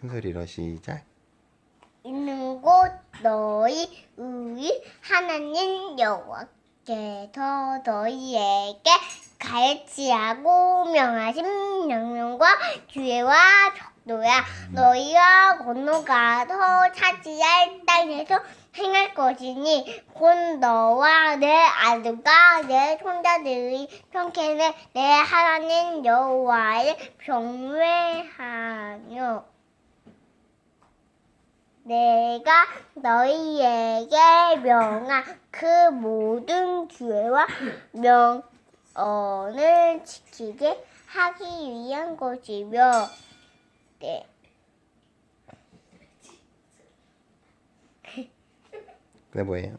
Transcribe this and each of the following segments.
큰 소리로 시작. 있는 곳 너희 우리 하나님 여호와께서 너희에게 가르치라고 명하신 명령과 규례와 족도야. 너희가 건너가서 차지할 땅에서 행할 것이니 곧 너와 내 아들과 내 손자들이 평생에 내 하나님 여호와를 경외하며 내가 너희에게 명한 그 모든 규례와 명언을 지키게 하기 위한 것이며 네. 그게 뭐예요?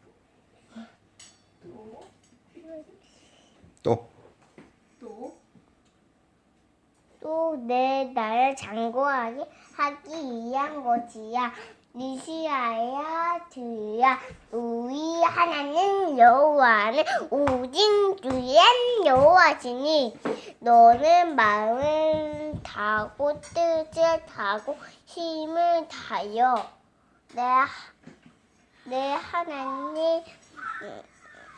또또또내 나를 장구하게 하기 위한 것이야. 니시아야 들야 우리 하나님 여호와는 오직 유일한 여호와시니 너는 마음을 다하고 뜻을 다하고 힘을 다하여 내, 하- 내 하나님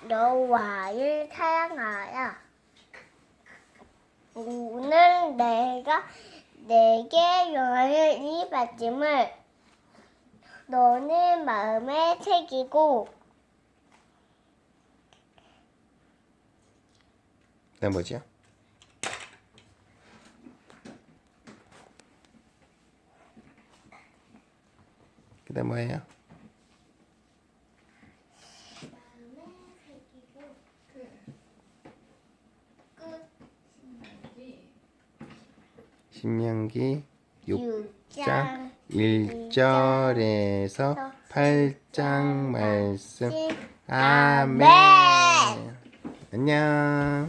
여호와를 사랑하라. 오늘 내가 내게 이 말씀을 너는 마음에 새기고. 그게 뭐지요? 그게 뭐예요? 신명기 6장 1절에서 8장 말씀 아멘. 안녕.